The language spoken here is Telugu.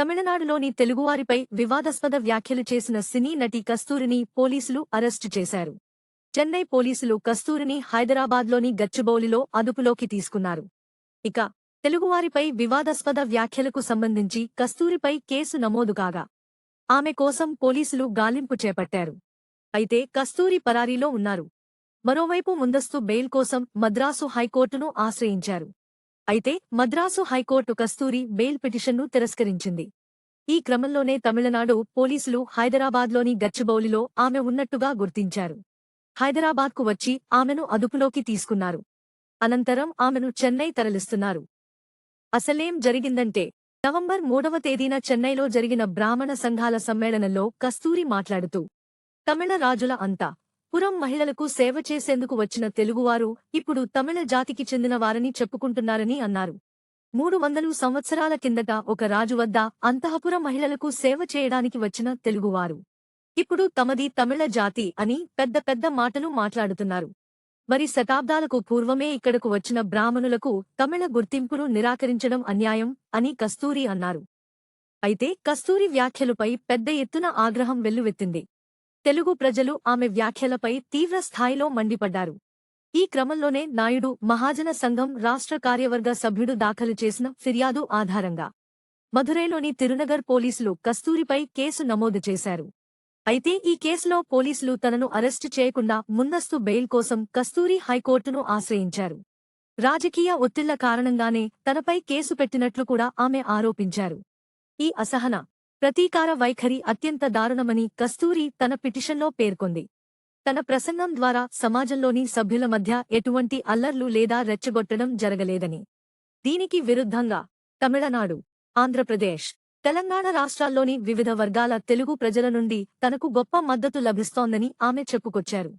తమిళనాడులోని తెలుగువారిపై వివాదాస్పద వ్యాఖ్యలు చేసిన సినీ నటి కస్తూరిని పోలీసులు అరెస్టు చేశారు. చెన్నై పోలీసులు కస్తూరిని హైదరాబాద్లోని గచ్చిబౌలిలో అదుపులోకి తీసుకున్నారు. ఇక తెలుగువారిపై వివాదాస్పద వ్యాఖ్యలకు సంబంధించి కస్తూరిపై కేసు నమోదు కాగా ఆమె కోసం పోలీసులు గాలింపు చేపట్టారు. అయితే కస్తూరి పరారీలో ఉన్నారు. మరోవైపు ముందస్తు బెయిల్ కోసం మద్రాసు హైకోర్టును ఆశ్రయించారు. అయితే మద్రాసు హైకోర్టు కస్తూరి బెయిల్ పిటిషన్ను తిరస్కరించింది. ఈ క్రమంలోనే తమిళనాడు పోలీసులు హైదరాబాద్లోని గచ్చిబౌలిలో ఆమె ఉన్నట్టుగా గుర్తించారు. హైదరాబాద్కు వచ్చి ఆమెను అదుపులోకి తీసుకున్నారు. అనంతరం ఆమెను చెన్నై తరలిస్తున్నారు. అసలేం జరిగిందంటే నవంబర్ మూడవ తేదీన చెన్నైలో జరిగిన బ్రాహ్మణ సంఘాల సమ్మేళనంలో కస్తూరి మాట్లాడుతూ తమిళ రాజుల అంతా పురం మహిళలకు సేవ చేసేందుకు వచ్చిన తెలుగువారు ఇప్పుడు తమిళ జాతికి చెందిన వారని చెప్పుకుంటున్నారని అన్నారు. మూడు వందలు సంవత్సరాల కిందట ఒక రాజు వద్ద అంతఃపుర మహిళలకు సేవ చేయడానికి వచ్చిన తెలుగువారు. ఇప్పుడు తమది తమిళ జాతి అని పెద్ద పెద్ద మాటలు మాట్లాడుతున్నారు. మరి శతాబ్దాలకు పూర్వమే ఇక్కడకు వచ్చిన బ్రాహ్మణులకు తమిళ గుర్తింపును నిరాకరించడం అన్యాయం అని కస్తూరి అన్నారు. అయితే కస్తూరి వ్యాఖ్యలుపై పెద్ద ఎత్తున ఆగ్రహం వెల్లువెత్తింది. తెలుగు ప్రజలు ఆమె వ్యాఖ్యలపై తీవ్ర స్థాయిలో మండిపడ్డారు. ఈ క్రమంలోనే నాయుడు మహాజన సంఘం రాష్ట్ర కార్యవర్గ సభ్యుడు దాఖలు చేసిన ఫిర్యాదు ఆధారంగా మధురైలోని తిరునగర్ పోలీసులు కస్తూరిపై కేసు నమోదు చేశారు. అయితే ఈ కేసులో పోలీసులు తనను అరెస్టు చేయకుండా ముందస్తు బెయిల్ కోసం కస్తూరి హైకోర్టును ఆశ్రయించారు. రాజకీయ ఒత్తిళ్ళ కారణంగానే తనపై కేసు పెట్టినట్లు కూడా ఆమె ఆరోపించారు. ఈ అసహన ప్రతీకార వైఖరి అత్యంత దారుణమని కస్తూరి తన పిటిషన్లో పేర్కొంది. తన ప్రసంగం ద్వారా సమాజంలోని సభ్యుల మధ్య ఎటువంటి అల్లర్లు లేదా రెచ్చగొట్టడం జరగలేదని. దీనికి విరుద్ధంగా తమిళనాడు ఆంధ్రప్రదేశ్ తెలంగాణ రాష్ట్రాల్లోని వివిధ వర్గాల తెలుగు ప్రజల నుండి తనకు గొప్ప మద్దతు లభిస్తోందని ఆమె చెప్పుకొచ్చారు.